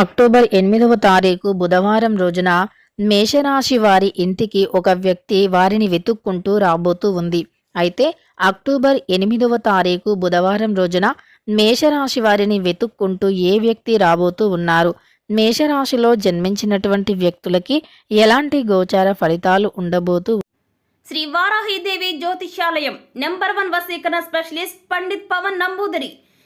October ఎనిమిదవ తారీఖు బుధవారం రోజున మేషరాశి వారి ఇంటికి ఒక వ్యక్తి వారిని వెతుక్కుంటూ రాబోతూ ఉంది. అయితే అక్టోబర్ ఎనిమిదవ తారీఖు బుధవారం రోజున మేషరాశి వారిని వెతుక్కుంటూ ఏ వ్యక్తి రాబోతూ ఉన్నారు? మేషరాశిలో జన్మించినటువంటి వ్యక్తులకి ఎలాంటి గోచార ఫలితాలు ఉండబోతూ శ్రీ వారాహిదేవి జ్యోతిష్యాలయం నెంబర్ వన్ వసీకరణ స్పెషలిస్ట్ పండిత్ పవన్ నంబూదరి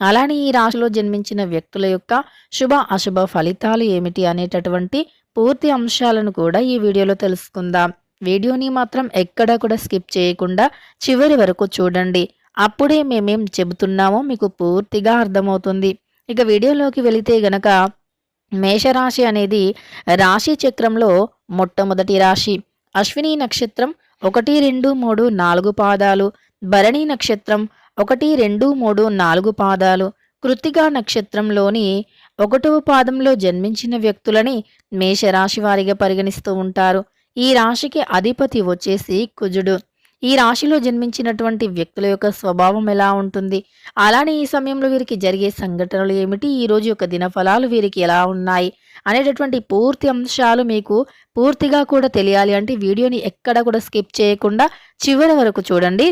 అలానే ఈ రాశిలో జన్మించిన వ్యక్తుల యొక్క శుభ అశుభ ఫలితాలు ఏమిటి అనేటటువంటి పూర్తి అంశాలను కూడా ఈ వీడియోలో తెలుసుకుందాం. వీడియోని మాత్రం ఎక్కడా కూడా స్కిప్ చేయకుండా చివరి వరకు చూడండి. అప్పుడే మేమేం చెబుతున్నామో మీకు పూర్తిగా అర్థమవుతుంది. ఇక వీడియోలోకి వెళితే గనక మేషరాశి అనేది రాశి చక్రంలో మొట్టమొదటి రాశి. అశ్విని నక్షత్రం ఒకటి రెండు మూడు నాలుగు పాదాలు. భరణి నక్షత్రం ఒకటి రెండు మూడు నాలుగు పాదాలు. కృత్తిగా నక్షత్రంలోని ఒకటవ పాదంలో జన్మించిన వ్యక్తులని మేషరాశి వారిగా పరిగణిస్తూ ఉంటారు. ఈ రాశికి అధిపతి వచ్చేసి కుజుడు. ఈ రాశిలో జన్మించినటువంటి వ్యక్తుల యొక్క స్వభావం ఎలా ఉంటుంది? అలానే ఈ సమయంలో వీరికి జరిగే సంఘటనలు ఏమిటి? ఈ రోజు యొక్క దినఫలాలు వీరికి ఎలా ఉన్నాయి? అనేటటువంటి పూర్తి అంశాలు మీకు పూర్తిగా కూడా తెలియాలి అంటే వీడియోని ఎక్కడ కూడా స్కిప్ చేయకుండా చివరి వరకు చూడండి.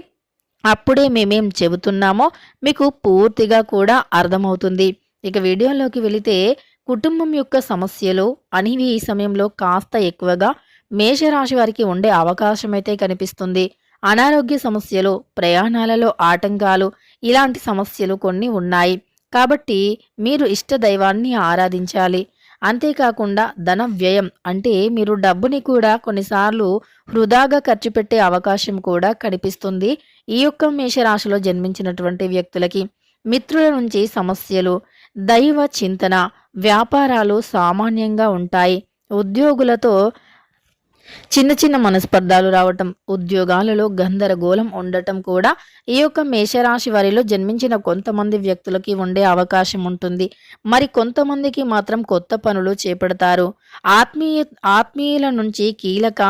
అప్పుడే మేమేం చెబుతున్నామో మీకు పూర్తిగా కూడా అర్థమవుతుంది. ఇక వీడియోలోకి వెళితే కుటుంబం యొక్క సమస్యలు అనేవి ఈ సమయంలో కాస్త ఎక్కువగా మేషరాశి వారికి ఉండే అవకాశం అయితే కనిపిస్తుంది. అనారోగ్య సమస్యలు ప్రయాణాలలో ఆటంకాలు ఇలాంటి సమస్యలు కొన్ని ఉన్నాయి. కాబట్టి మీరు ఇష్ట దైవాన్ని ఆరాధించాలి. అంతేకాకుండా ధన వ్యయం అంటే మీరు డబ్బుని కూడా కొన్నిసార్లు వృధాగా ఖర్చు పెట్టే అవకాశం కూడా కనిపిస్తుంది. ఈ యొక్క మేషరాశిలో జన్మించినటువంటి వ్యక్తులకి మిత్రుల నుంచి సమస్యలు దైవ చింతన వ్యాపారాలు సామాన్యంగా ఉంటాయి. ఉద్యోగులతో చిన్న చిన్న మనస్పర్ధాలు రావటం ఉద్యోగాలలో గందరగోళం ఉండటం కూడా ఈ యొక్క మేషరాశి వారిలో జన్మించిన కొంతమంది వ్యక్తులకి ఉండే అవకాశం ఉంటుంది. మరి కొంతమందికి మాత్రం కొత్త పనులు చేపడతారు. ఆత్మీయ ఆత్మీయుల నుంచి కీలక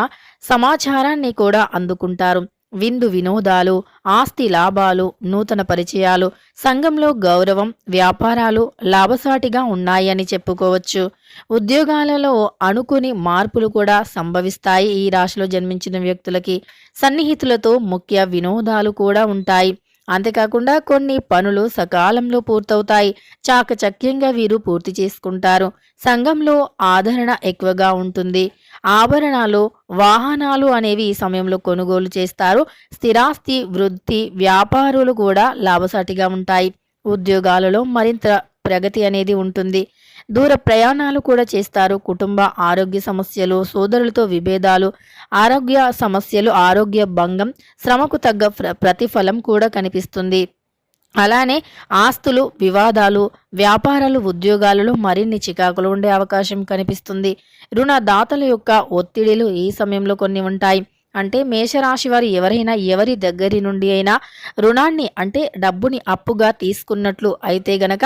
సమాచారాన్ని కూడా అందుకుంటారు. విందు వినోదాలు ఆస్తి లాభాలు నూతన పరిచయాలు సంఘంలో గౌరవం వ్యాపారాలు లాభసాటిగా ఉన్నాయని చెప్పుకోవచ్చు. ఉద్యోగాలలో అనుకుని మార్పులు కూడా సంభవిస్తాయి ఈ రాశిలో జన్మించిన వ్యక్తులకి. సన్నిహితులతో ముఖ్య వినోదాలు కూడా ఉంటాయి. అంతేకాకుండా కొన్ని పనులు సకాలంలో పూర్తవుతాయి. చాకచక్యంగా వీరు పూర్తి చేసుకుంటారు. సంఘంలో ఆదరణ ఎక్కువగా ఉంటుంది. ఆభరణాలు వాహనాలు అనేవి ఈ సమయంలో కొనుగోలు చేస్తారు. స్థిరాస్తి వృద్ధి వ్యాపారులు కూడా లాభసాటిగా ఉంటాయి. ఉద్యోగాలలో మరింత ప్రగతి అనేది ఉంటుంది. దూర ప్రయాణాలు కూడా చేస్తారు. కుటుంబ ఆరోగ్య సమస్యలు సోదరులతో విభేదాలు ఆరోగ్య సమస్యలు ఆరోగ్య భంగం శ్రమకు తగ్గ ప్ర- ప్రతిఫలం కూడా కనిపిస్తుంది. అలానే ఆస్తులు వివాదాలు వ్యాపారాలు ఉద్యోగాలలో మరిన్ని చికాకులు ఉండే అవకాశం కనిపిస్తుంది. రుణదాతల యొక్క ఒత్తిడిలు ఈ సమయంలో కొన్ని ఉంటాయి. అంటే మేషరాశి వారు ఎవరైనా ఎవరి దగ్గరి నుండి అయినా రుణాన్ని అంటే డబ్బుని అప్పుగా తీసుకున్నట్లు అయితే గనక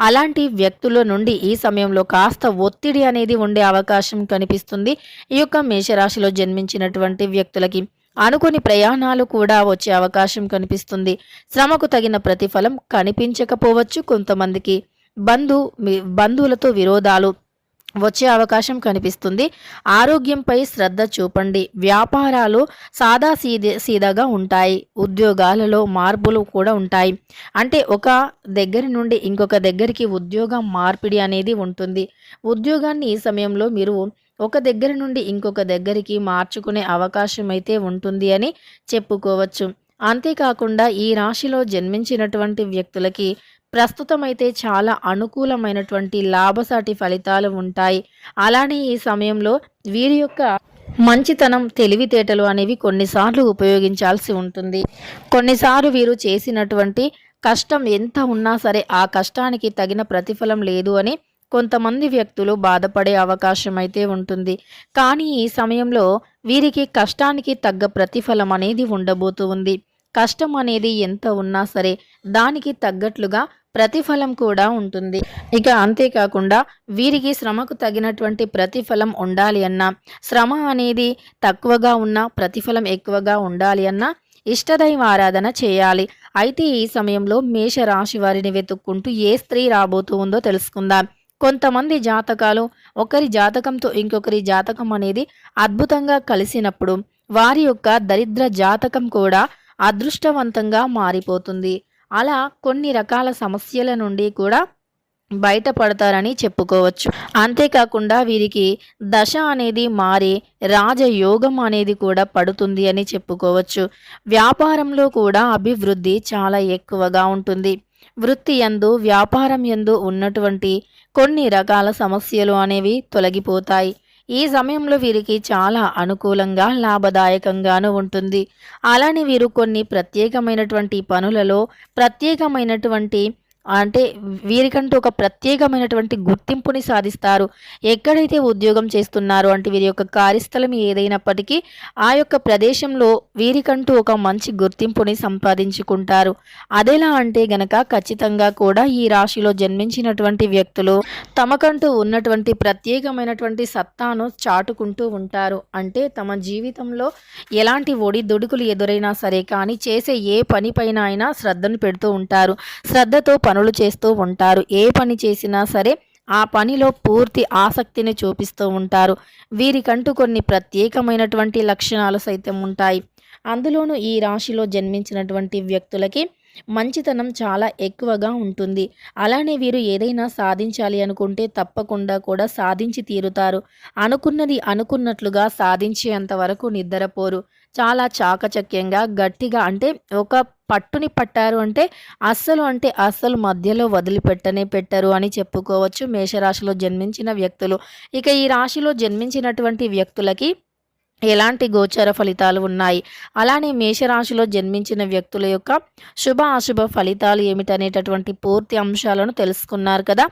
అలాంటి వ్యక్తుల నుండి ఈ సమయంలో కాస్త ఒత్తిడి అనేది ఉండే అవకాశం కనిపిస్తుంది. ఈ యొక్క మేషరాశిలో జన్మించినటువంటి వ్యక్తులకి అనుకుని ప్రయాణాలు కూడా వచ్చే అవకాశం కనిపిస్తుంది. శ్రమకు తగిన ప్రతిఫలం కనిపించకపోవచ్చు. కొంతమందికి బంధు మీ- బంధువులతో విరోధాలు వచ్చే అవకాశం కనిపిస్తుంది. ఆరోగ్యంపై శ్రద్ధ చూపండి. వ్యాపారాలు సాదా సీదే సీదాగా ఉంటాయి. ఉద్యోగాలలో మార్పులు కూడా ఉంటాయి. అంటే ఒక దగ్గర నుండి ఇంకొక దగ్గరికి ఉద్యోగం మార్పిడి అనేది ఉంటుంది. ఉద్యోగాన్ని ఈ సమయంలో మీరు ఒక దగ్గర నుండి ఇంకొక దగ్గరికి మార్చుకునే అవకాశం అయితే ఉంటుంది అని చెప్పుకోవచ్చు. అంతేకాకుండా ఈ రాశిలో జన్మించినటువంటి వ్యక్తులకి ప్రస్తుతం అయితే చాలా అనుకూలమైనటువంటి లాభసాటి ఫలితాలు ఉంటాయి. అలానే ఈ సమయంలో వీరి యొక్క మంచితనం తెలివితేటలు అనేవి కొన్నిసార్లు ఉపయోగించాల్సి ఉంటుంది. కొన్నిసార్లు వీరు చేసినటువంటి కష్టం ఎంత ఉన్నా సరే ఆ కష్టానికి తగిన ప్రతిఫలం లేదు అని కొంతమంది వ్యక్తులు బాధపడే అవకాశం అయితే ఉంటుంది. కానీ ఈ సమయంలో వీరికి కష్టానికి తగ్గ ప్రతిఫలం అనేది ఉండబోతూ ఉంది. కష్టం అనేది ఎంత ఉన్నా సరే దానికి తగ్గట్లుగా ప్రతిఫలం కూడా ఉంటుంది. ఇక అంతేకాకుండా వీరికి శ్రమకు తగినటువంటి ప్రతిఫలం ఉండాలి అన్నా శ్రమ అనేది తక్కువగా ఉన్నా ప్రతిఫలం ఎక్కువగా ఉండాలి అన్నా ఇష్టదైవ ఆరాధన చేయాలి. అయితే ఈ సమయంలో మేష రాశి వారిని వెతుక్కుంటూ ఏ స్త్రీ రాబోతూ ఉందో తెలుసుకుందాం. కొంతమంది జాతకాలు ఒకరి జాతకంతో ఇంకొకరి జాతకం అనేది అద్భుతంగా కలిసినప్పుడు వారి యొక్క దరిద్ర జాతకం కూడా అదృష్టవంతంగా మారిపోతుంది. అలా కొన్ని రకాల సమస్యల నుండి కూడా బయటపడతారని చెప్పుకోవచ్చు. అంతేకాకుండా వీరికి దశ అనేది మారి రాజయోగం అనేది కూడా పడుతుంది అని చెప్పుకోవచ్చు. వ్యాపారంలో కూడా అభివృద్ధి చాలా ఎక్కువగా ఉంటుంది. వృత్తి యందు వ్యాపారం యందు ఉన్నటువంటి కొన్ని రకాల సమస్యలు అనేవి తొలగిపోతాయి. ఈ సమయంలో వీరికి చాలా అనుకూలంగా లాభదాయకంగాను ఉంటుంది. అలానే వీరు కొన్ని ప్రత్యేకమైనటువంటి పనులలో ప్రత్యేకమైనటువంటి అంటే వీరికంటూ ఒక ప్రత్యేకమైనటువంటి గుర్తింపుని సాధిస్తారు. ఎక్కడైతే ఉద్యోగం చేస్తున్నారో అంటే వీరి యొక్క కార్యస్థలం ఏదైనప్పటికీ ఆ యొక్క ప్రదేశంలో వీరికంటూ ఒక మంచి గుర్తింపుని సంపాదించుకుంటారు. అదెలా అంటే గనక ఖచ్చితంగా కూడా ఈ రాశిలో జన్మించినటువంటి వ్యక్తులు తమకంటూ ఉన్నటువంటి ప్రత్యేకమైనటువంటి సత్తాను చాటుకుంటూ ఉంటారు. అంటే తమ జీవితంలో ఎలాంటి ఒడిదుడుకులు ఎదురైనా సరే కానీ చేసే ఏ పనిపైన అయినా శ్రద్ధను పెడుతూ ఉంటారు. శ్రద్ధతో పనులు చేస్తూ ఉంటారు. ఏ పని చేసినా సరే ఆ పనిలో పూర్తి ఆసక్తిని చూపిస్తూ ఉంటారు. వీరికంటూ కొన్ని ప్రత్యేకమైనటువంటి లక్షణాలు సైతం ఉంటాయి. అందులోనూ ఈ రాశిలో జన్మించినటువంటి వ్యక్తులకి మంచితనం చాలా ఎక్కువగా ఉంటుంది. అలానే వీరు ఏదైనా సాధించాలి అనుకుంటే తప్పకుండా కూడా సాధించి తీరుతారు. అనుకున్నది అనుకున్నట్లుగా సాధించేంత వరకు నిద్రపోరు. చాలా చాకచక్యంగా గట్టిగా అంటే ఒక పట్టుని పట్టారు అంటే అస్సలు అంటే అస్సలు మధ్యలో వదిలిపెట్టనే పెట్టరు అని చెప్పుకోవచ్చు. మేషరాశిలో జన్మించిన వ్యక్తులు. ఇక ఈ రాశిలో జన్మించినటువంటి వ్యక్తులకి ఎలాంటి గోచర ఫలితాలు ఉన్నాయి? అలానే మేషరాశిలో జన్మించిన వ్యక్తుల యొక్క శుభ అశుభ ఫలితాలు ఏమిటనేటటువంటి పూర్తి అంశాలను తెలుసుకున్నారు కదా.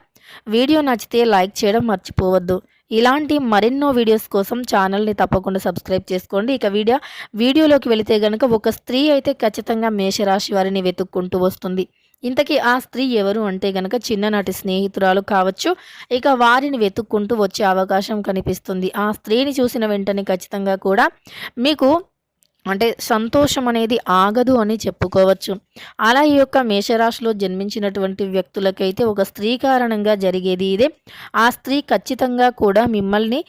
వీడియో నచ్చితే లైక్ చేయడం మర్చిపోవద్దు. ఇలాంటి మరెన్నో వీడియోస్ కోసం ఛానల్ని తప్పకుండా సబ్స్క్రైబ్ చేసుకోండి. ఇక వీడియో వీడియోలోకి వెళితే కనుక ఒక స్త్రీ అయితే ఖచ్చితంగా మేషరాశి వారిని వెతుక్కుంటూ వస్తుంది. ఇంతకీ ఆ స్త్రీ ఎవరు అంటే గనక చిన్ననాటి స్నేహితురాలు కావచ్చు. ఇక వారిని వెతుక్కుంటూ వచ్చే అవకాశం కనిపిస్తుంది. ఆ స్త్రీని చూసిన వెంటనే ఖచ్చితంగా కూడా మీకు అంటే సంతోషం అనేది ఆగదు అని చెప్పుకోవచ్చు. అలా ఈ యొక్క మేషరాశిలో జన్మించినటువంటి వ్యక్తులకైతే ఒక స్త్రీ కారణంగా జరిగేది ఇదే. ఆ స్త్రీ ఖచ్చితంగా కూడా మిమ్మల్ని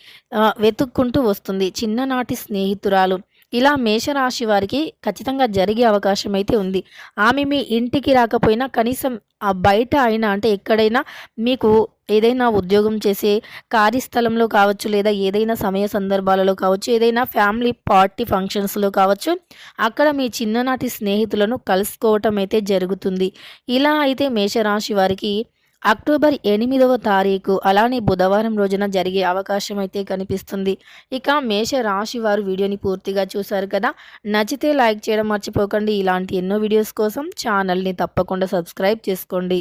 వెతుక్కుంటూ వస్తుంది. చిన్ననాటి స్నేహితురాలు. ఇలా మేషరాశి వారికి ఖచ్చితంగా జరిగే అవకాశం అయితే ఉంది. ఆమె మీ ఇంటికి రాకపోయినా కనీసం ఆ బయట అయినా అంటే ఎక్కడైనా మీకు ఏదైనా ఉద్యోగం చేసే కార్యస్థలంలో కావచ్చు లేదా ఏదైనా సమయ సందర్భాలలో కావచ్చు ఏదైనా ఫ్యామిలీ పార్టీ ఫంక్షన్స్లో కావచ్చు అక్కడ మీ చిన్ననాటి స్నేహితులను కలుసుకోవటం అయితే జరుగుతుంది. ఇలా అయితే మేషరాశి వారికి అక్టోబర్ ఎనిమిదవ తారీఖు అలానే బుధవారం రోజున జరిగే అవకాశం అయితే కనిపిస్తుంది. ఇక మేష రాశి వారు వీడియోని పూర్తిగా చూశారు కదా? నచ్చితే లైక్ చేయడం మర్చిపోకండి. ఇలాంటి ఎన్నో వీడియోస్ కోసం ఛానల్ని తప్పకుండా సబ్స్క్రైబ్ చేసుకోండి.